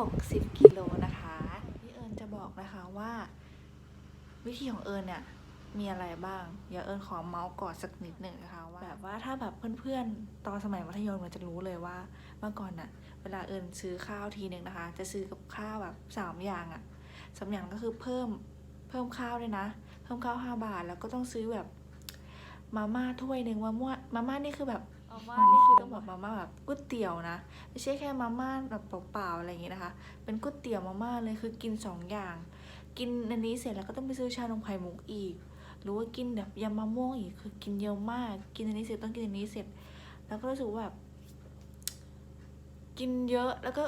60กิโลนะคะที่เอิญจะบอกนะคะว่า วิธีของเอิญเนี่ยมีอะไรบ้างเดี๋ยวเอิญขอเมาส์ก่อนสักนิดหนึ่งนะคะว่าแบบว่าถ้าแบบเพื่อนๆ ตอนสมัยมัธยมเนี่ยจะรู้เลยว่า เมื่อก่อนน่ะ เวลาเอิญซื้อข้าวทีหนึ่งนะคะ จะซื้อกับข้าวแบบสามอย่างอะสามอย่างก็คือเพิ่มเพิ่มข้าวด้วยนะ เพิ่มข้าวห้าบาทแล้วก็ต้องซื้อแบบมาม่าถ้วยหนึ่งมาม่ามาม่านี่คือแบบ มาม่านี่คือต้องแบบมาม่าแบบก๋วยเตี๋ยวนะ ไม่ใช่แค่มาม่าแบบเปล่าๆอะไรอย่างงี้นะคะ เป็นก๋วยเตี๋ยวมาม่าเลยคือกินสองอย่าง กินอันนี้เสร็จแล้วก็ต้องไปซื้อชานมไข่มุกอีก หรือว่ากินแบบยำมะม่วงอีกคือกินเยอะมาก กินอันนี้เสร็จต้องกินอันนี้เสร็จ แล้วก็รู้สึกว่าแบบกินเยอะแล้วก็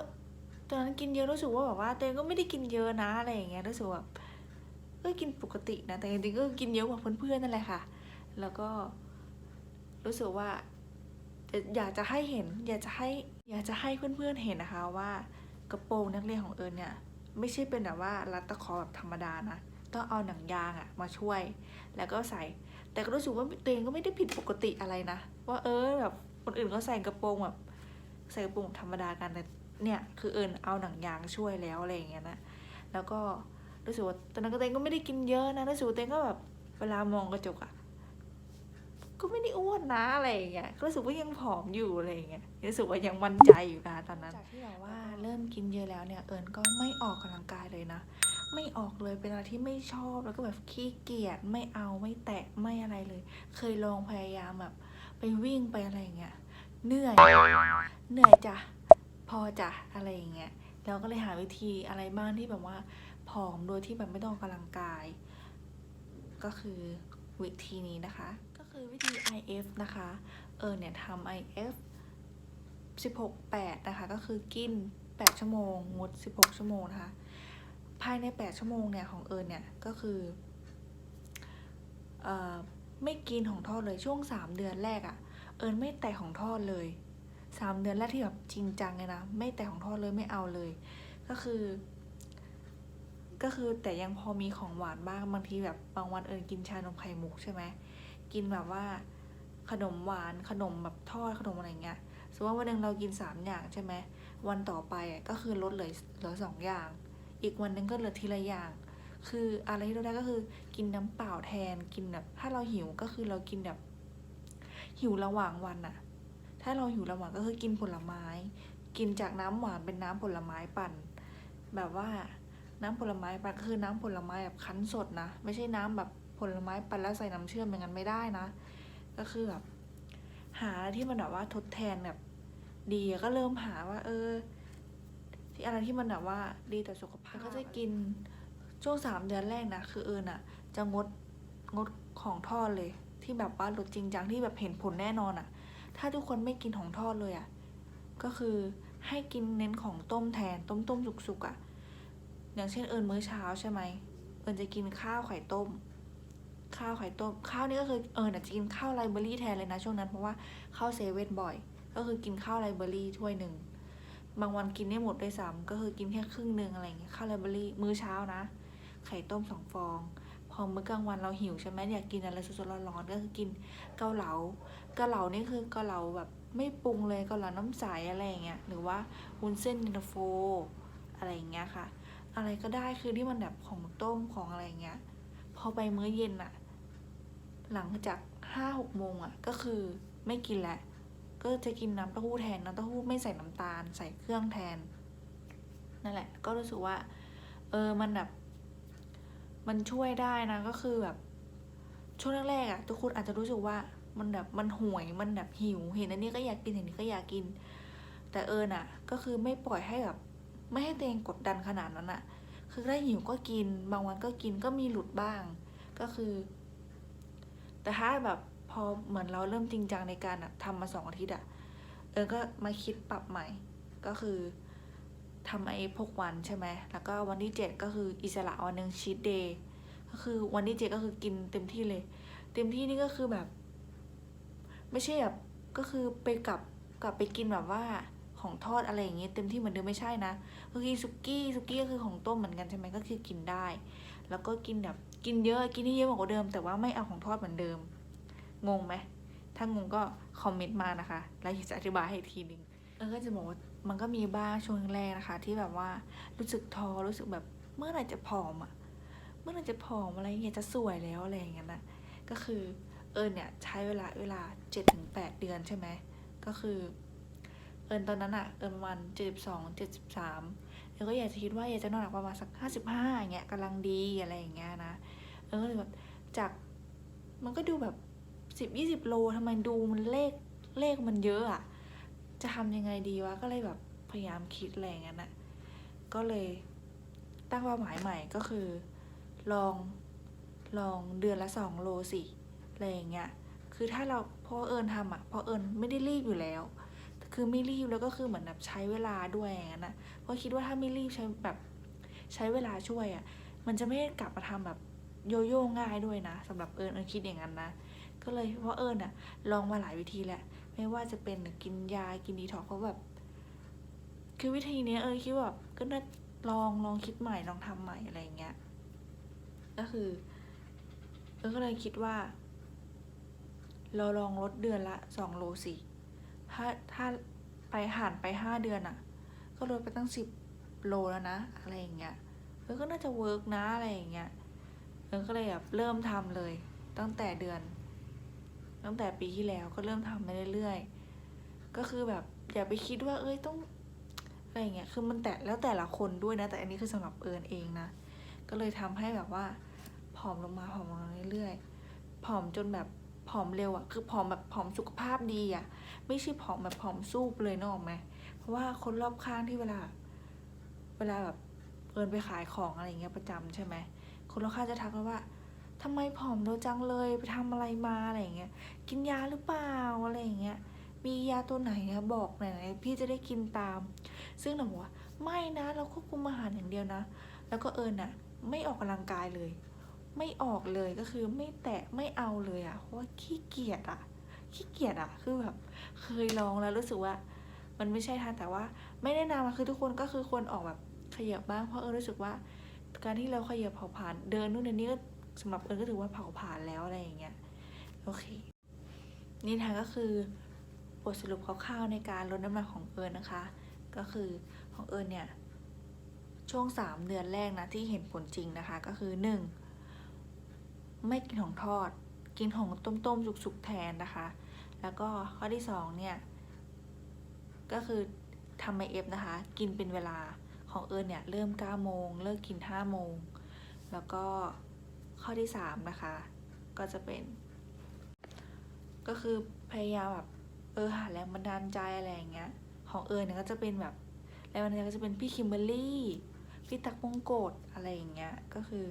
ตอนนั้นกินเยอะรู้สึกว่าแบบว่าตัวเองก็ไม่ได้กินเยอะนะอะไรอย่างเงี้ยรู้สึกว่าก็กินปกตินะแต่จริงๆก็กินเยอะกว่าเพื่อนๆนั่นแหละค่ะ แล้วก็รู้สึกว่า อยากจะให้เห็น อยากจะให้อยากจะให้เพื่อนๆเห็นนะคะว่ากระโปรงนักเรียนของเอิญเนี่ยไม่ใช่เป็นแบบว่ารัดตะขอแบบธรรมดานะต้องเอาหนังยางอะมาช่วย แล้วก็ใส่ แต่ก็รู้สึกว่าตัวเองก็ไม่ได้ผิดปกติอะไรนะ ว่าเออแบบคนอื่นเขาใส่กระโปรงแบบใส่กระโปรงธรรมดากันแต่เนี่ยคือเอิญเอาหนังยางช่วยแล้วอะไรอย่างเงี้ยนะแล้วก็รู้สึกว่าตอนนั้นก็ตัวเองก็ไม่ได้กินเยอะนะรู้สึกว่าตัวเองก็แบบเวลามองกระจกอะ ก็ไม่ได้อ้วนนะอะไรอย่างเงี้ยก็รู้สึกว่ายังผอมอยู่อะไรอย่างเงี้ยรู้สึกว่ายังมั่นใจอยู่นะตอนนั้นจากที่แบบว่าเริ่มกินเยอะแล้วเนี่ยเอิญก็ไม่ออกกำลังกายเลยนะ ไม่ออกเลยเป็นอะไรที่ไม่ชอบแล้วก็แบบขี้เกียจไม่เอาไม่แตะไม่อะไรเลย เคยลองพยายามแบบไปวิ่งไปอะไรอย่างเงี้ยเหนื่อยเหนื่อยจ้ะพอจ้ะอะไรอย่างเงี้ยเราก็เลยหาวิธีอะไรบ้างที่แบบว่าผอมโดยที่แบบไม่ต้องกกำลังกาย ก็คือวิธีนี้นะคะ คือวิธี IF นะคะ เออเนี่ยทำ IF 16 8 นะคะ ก็คือกิน 8 ชั่วโมง งด 16 ชั่วโมงนะคะ ภายใน 8 ชั่วโมงเนี่ยของเอิญเนี่ยก็คือเอ่อไม่กินของทอดเลยช่วง 3 เดือนแรกอะ่ะ เอิญไม่แตะของทอดเลย 3 เดือนแรกที่แบบจริงจังเลยนะ ไม่แตะของทอดเลยไม่เอาเลย ก็คือ ก็คือแต่ยังพอมีของหวานบ้างบางทีแบบบางวันเอิญกินชานมไข่มุกใช่ไหม กินแบบว่าขนมหวานขนมแบบทอดขนมอะไรเงี้ยสมมติว่าวันหนึ่งเรากิน 3 อย่างใช่ไหมวันต่อไปก็คือลดเหลือเหลือสองอย่าง อีกวันนึงก็เหลือทีละอย่าง คืออะไรที่เราได้ก็คือกินน้ำเปล่าแทนกินแบบถ้าเราหิวก็คือเรากินแบบหิวระหว่างวันอะถ้าเราหิวระหว่างก็คือกินผลไม้ กินจากน้ำหวานเป็นน้ำผลไม้ปั่น แบบว่าน้ำผลไม้ปั่นก็คือน้ำผลไม้แบบคั้นสดนะ ไม่ใช่น้ำแบบ ลไม้ปั่นแล้วใส่น้ำเชื่อมอย่างนั้นไม่ได้นะ ก็คือแบบหาอะไรที่มันแบบว่าทดแทนแบบดีก็เริ่มหาว่า เออ ที่อะไรที่มันแบบว่าดีต่อสุขภาพก็จะกินช่วงสามเดือนแรกนะคือเอิญอะจะงดงดของทอดเลย ที่แบบว่าลดจริงจังที่แบบเห็นผลแน่นอนอะถ้าทุกคนไม่กินของทอดเลยอะก็คือให้กินเน้นของต้มแทนต้มต้มสุกสุกๆอะอย่างเช่นเอิญมื้อเช้าใช่ไหมเอิญจะกินข้าวไข่ต้ม ข้าวไข่ต้มข้าวนี่ก็คือเอิญอะจะกินข้าวไรเบอรี่แทนเลยนะช่วงนั้นเพราะว่าเข้าเซเว่นบ่อย ก็คือกินข้าวไรเบอรี่ถ้วยหนึ่งบางวันกินไม่หมดด้วยซ้ำก็คือกินแค่ครึ่งหนึ่งอะไรอย่างเงี้ยข้าวไรเบอรี่มื้อเช้านะ ไข่ต้มสองฟอง พอมื้อกลางวันเราหิวใช่ไหมอยากกินอะไรสดๆร้อนๆก็คือกินเกาเหลาเกาเหลานี่คือเกาเหลาแบบไม่ปรุงเลยเกาเหลาน้ำใสอะไรอย่างเงี้ยหรือว่าวุ้นเส้นเย็นตาโฟ อะไรอย่างเงี้ยค่ะ อะไรก็ได้คือที่มันแบบของต้มของอะไรอย่างเงี้ยพอไปมื้อเย็นอะ หลังจากห้าหกโมงอะก็คือไม่กินแหละ ก็จะกินน้ำเต้าหู้แทนน้ำเต้าหู้ไม่ใส่น้ำตาล ใส่เครื่องแทน นั่นแหละ ก็รู้สึกว่า เออมันแบบมันช่วยได้นะก็คือแบบ ช่วงแรกๆอะทุกคนอาจจะรู้สึกว่ามันแบบมันห่วยมันแบบหิวเห็นอันนี้ก็อยากกินเห็นนี้ก็อยากกิน แต่เอิญอะก็คือไม่ปล่อยให้แบบไม่ให้ตัวเองกดดันขนาดนั้นอะคือถ้หิวก็กิน บางวันก็กินก็มีหลุดบ้าง ก็คือ แต่ถ้าแบบพอเหมือนเราเริ่มจริงจังในการอะทำมาสองอาทิตย์อะเออก็มาคิดปรับใหม่ ก็คือทำไอ้พกวันใช่ไหมแล้วก็วันที่เจ็ดก็คืออิสระวันหนึ่งชีตเดย์ก็คือวันที่เจ็ดก็คือกินเต็มที่เลย เต็มที่นี่ก็คือแบบ ไม่ใช่แบบก็คือไปกลับกลับไปกินแบบว่าของทอดอะไรอย่างเงี้ยเต็มที่เหมือนเดิมไม่ใช่นะก็คือซุกี้ซุกี้ก็คือของต้มเหมือนกันใช่ไหมก็คือกินได้ แล้วก็กินแบบ กินเยอะกินที่เยอะกว่าเดิม แต่ว่าไม่เอาของทอดเหมือนเดิม งงไหมถ้างงก็คอมเมนต์มานะคะ แล้วอยาจะอธิบายให้ทีหนึ่งเออก็จะบอกว่ามันก็มีบ้างช่วงแรกนะคะ ที่แบบว่ารู้สึกท้อรู้สึกแบบเมื่อไหร่จะผอมอะเมื่อไหร่จะผอมอะไรเงี้ยจะสวยแล้วอะไรอย่างเงี้ยนะก็คือเอิญเนี่ยใช้เวลาเวลาเจ็ดถึงแปดเดือนใช่ไหมก็คือ เอิญตอนนั้นอะเอิญประมาณเจ็ดสิบสองเจ็ดสิบสาม เอิญก็อยากจะคิดว่าอยากจะนอนหนักประมาณสักห้าสิบห้าอย่างเงี้ยกำลังดีอะไรอย่างเงี้ยนะเอิญก็เลยแบบจากมันก็ดูแบบสิบยี่สิบโลทำไมดูมันเลขเลขมันเยอะอะจะทำยังไงดีวะก็เลยแบบพยายามคิดอะไรอย่างเงี้ยนะก็เลยตั้งเป้าหมายใหม่ก็คือ ลองลองเดือนละสองโลสิอะไรอย่างเงี้ยคือถ้าเราพอเอิญทำอะพอเอิญไม่ได้รีบอยู่แล้ว คือไม่รีบแล้วก็คือเหมือนแบบใช้เวลาด้วยอย่างนั้นนะเพราะคิดว่าถ้าไม่รีบใช้แบบใช้เวลาช่วยอะมันจะไม่กลับมาทำแบบโยโย่ง่ายด้วยนะสำหรับเอิญเอิญคิดอย่างนั้นนะ ก็เลยเพราะเอิญอะลองมาหลายวิธีแหละ ไม่ว่าจะเป็นกินยากินดีท็อกเพราะแบบ คือวิธีนี้เอิญคิดว่าก็น่าลองลองคิดใหม่ลองทำใหม่อะไรอย่างเงี้ยก็คือ เอิญก็เลยคิดว่า เราลองลดเดือนละสองโลสิ ถ้าถ้าไปห่านไปห้าเดือนอะ่ะ ก็ลดไปตั้งสิบโลแล้วนะ อะไรอย่างเงี้ยเออก็น่าจะเวิร์กนะอะไรอย่างเงี้ยเออก็เลยแบบเริ่มทำเลย ตั้งแต่เดือน ตั้งแต่ปีที่แล้วก็เริ่มทำไปเรื่อยๆ ก็คือแบบอย่าไปคิดว่า เอ้ยต้องอะไรอย่างเงี้ย คือมันแต่แล้วแต่ละคนด้วยนะ แต่อันนี้คือสำหรับเอิญเองนะ ก็เลยทำให้แบบว่าผอมลงมาผอมลงมาเรื่อยๆ ผอมจนแบบผอมเร็วอะ่ะ คือผอมแบบผอมสุขภาพดีอะ่ะ ไม่ใช่ผอมแบบผอมสู้เลยนอกไหมเพราะว่าคนรอบข้างที่เวลา เวลาแบบเอินไปขายของอะไรเงี้ยประจำใช่ไหมคนรอบข้างจะทักว่าทำไมผอมเร็วจังเลยไปทำอะไรมาอะไรเงี้ยกินยาหรือเปล่าอะไรเงี้ยมียาตัวไหนอะบอกหน่อยนะพี่จะได้กินตาม ซึ่งหนูบอกว่าไม่นะเราควบคุมอาหารอย่างเดียวนะ แล้วก็เอิญอะไม่ออกกำลังกายเลย ไม่ออกเลยก็คือไม่แตะไม่เอาเลยอะเพราะว่าขี้เกียจอะ ขี้เกียจอะคือแบบเคยลองแล้วรู้สึกว่า มันไม่ใช่ทางแต่ว่า ไม่แนะนำอะคือทุกคนก็คือควรออกแบบขยับบ้างเพราะเออรู้สึกว่า การที่เราขยับเผาผลาญเดินนู่นเดินนี่ก็สำหรับเอิญก็ถือว่าเผาผลาญแล้วอะไรอย่างเงี้ยโอเคนี่ทางก็คือบทสรุปคร่าวๆในการลดน้ำหนักของเอิญนนะคะ ก็คือของเอิญเนี่ยช่วงสามเดือนแรกนะที่เห็นผลจริงนะคะก็คือหนึ่งไม่กินของทอด กินของต้มๆสุกๆแทนนะคะ แล้วก็ข้อที่สองเนี่ยก็คือทำไมเอฟนะคะ กินเป็นเวลาของเอิญเนี่ยเริ่ม9โมงเลิกกิน5โมงแล้วก็ข้อที่3นะคะก็จะเป็น ก็คือพยายามแบบเออหาแรงบันดาลใจอะไรอย่างเงี้ยของเอิญเนี่ยก็จะเป็นแบบแรงบันดาลใจก็จะเป็นพี่คิมเบอร์รี่พี่ตักมงโกดอะไรอย่างเงี้ยก็คือ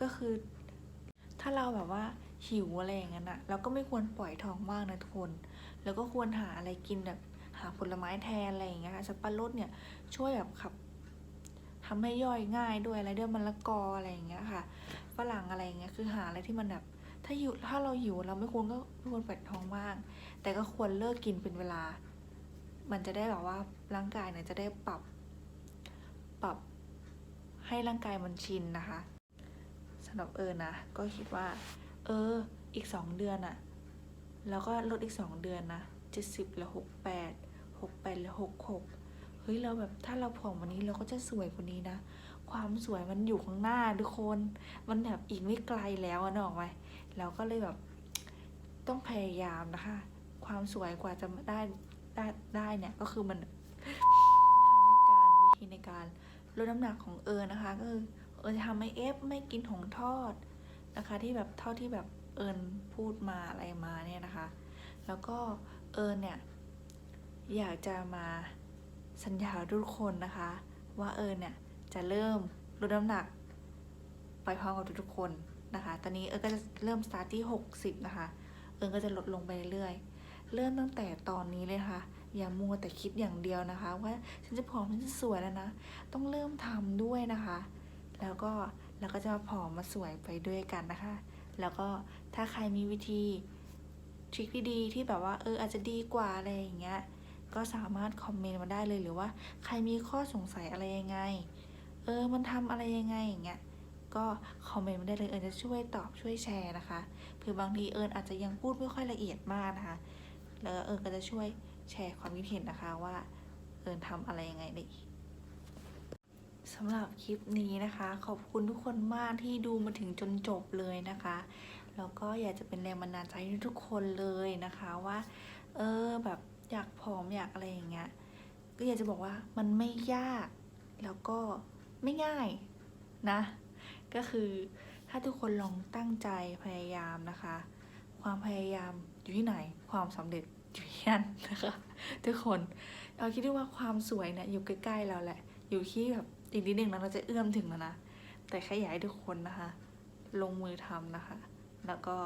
ก็คือถ้าเราแบบว่า หิวอะไรอย่างเงี้ยนะเราก็ไม่ควรปล่อยท้องว่างนะทุกคน แล้วก็ควรหาอะไรกินแบบหาผลไม้แทนอะไรอย่างเงี้ยค่ะสับปะรดเนี่ยช่วยแบบขับทำให้ย่อยง่ายด้วยอะไรด้วยมะละกออะไรอย่างเงี้ยค่ะฝรั่งอะไรอย่างเงี้ยคือหาอะไรที่มันแบบถ้าหิวถ้าเราหิวเราไม่ควรก็ไม่ควรปล่อยท้องว่าง แต่ก็ควรเลิกกินเป็นเวลา มันจะได้แบบว่าร่างกายเนี่ยจะได้ปรับ ปรับให้ร่างกายมันชินนะคะสำหรับเอิญนะก็คิดว่า เออ อีกสองเดือนอะแล้วก็ลดอีกสองเดือนนะเจ็ดสิบเหลือหกแปดหกแปดเหลือหกหกเฮ้ยเราแบบถ้าเราผอมวันนี้เราก็จะสวยกว่านี้นะ ความสวยมันอยู่ข้างหน้าทุกคน มันแบบอีกไม่ไกลแล้วอะนึกออกไหมเราก็เลยแบบต้องพยายามนะคะ ความสวยกว่าจะได้ได้ได้เนี่ยก็คือมันในการวิธีในการลดน้ำหนักของเอิญนะคะก็คือเอิญจะทำไม่เอฟไม่กินของทอด นะคะที่แบบเท่าที่แบบเอิญพูดมาอะไรมาเนี่ยนะคะ แล้วก็เอิญเนี่ยอยากจะมาสัญญาทุกคนนะคะ ว่าเอิญเนี่ยจะเริ่มลดน้ำหนัก ไปพร้อมกับทุกๆคนนะคะ ตอนนี้เอิญก็จะเริ่มสตาร์ทที่ 60 นะคะ เอิญก็จะลดลงไปเรื่อยเริ่มตั้งแต่ตอนนี้เลยค่ะ อย่ามัวแต่คิดอย่างเดียวนะคะ ว่าฉันจะผอมฉันจะสวยแล้วนะ ต้องเริ่มทำด้วยนะคะ แล้วก็ เราก็จะมาผอมมาสวยไปด้วยกันนะคะ แล้วก็ถ้าใครมีวิธีทริคดีๆที่แบบว่าเอออาจจะดีกว่าอะไรอย่างเงี้ยก็สามารถคอมเมนต์มาได้เลยหรือว่าใครมีข้อสงสัยอะไรยังไง เออมันทำอะไรยังไงอย่างเงี้ยก็คอมเมนต์มาได้เลยเออจะช่วยตอบช่วยแชร์นะคะเคือบางทีเอิญอาจจะยังพูดไม่ค่อยละเอียดมากนะคะ แล้วเอิญก็จะช่วยแชร์ความคิดเห็นนะคะว่าเอิญทำอะไรยังไงได้อีก สำหรับคลิปนี้นะคะ ขอบคุณทุกคนมากที่ดูมาถึงจนจบเลยนะคะ แล้วก็อยากจะเป็นแรงบันดาลใจให้ทุกคนเลยนะคะว่า เออแบบอยากผอมอยากอะไรอย่างเงี้ยก็อยากจะบอกว่ามันไม่ยากแล้วก็ไม่ง่ายนะ ก็คือถ้าทุกคนลองตั้งใจพยายามนะคะ ความพยายามอยู่ที่ไหน ความสำเร็จอยู่ที่นั่นนะคะ ทุกคนเราคิดว่าความสวยเนี่ยอยู่ใกล้ๆเราแหละ อยู่ที่แบบ อีกนิดนึงนะเราจะเอื้อมถึงแล้วนะ แต่แค่อยากให้ทุกคนนะคะ ลงมือทำนะคะ แล้วก็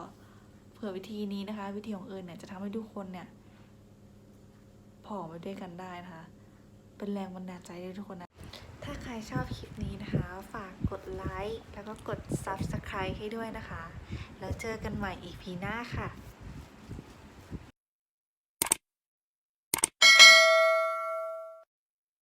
เผื่อวิธีนี้นะคะ วิธีของเอิญเนี่ยจะทำให้ทุกคนเนี่ยผอมไปด้วยกันได้นะคะ เป็นแรงบันดาลใจให้ทุกคนนะ ถ้าใครชอบคลิปนี้นะคะ ฝากกดไลค์แล้วก็กด Subscribe ให้ด้วยนะคะ แล้วเจอกันใหม่อีพีหน้าค่ะ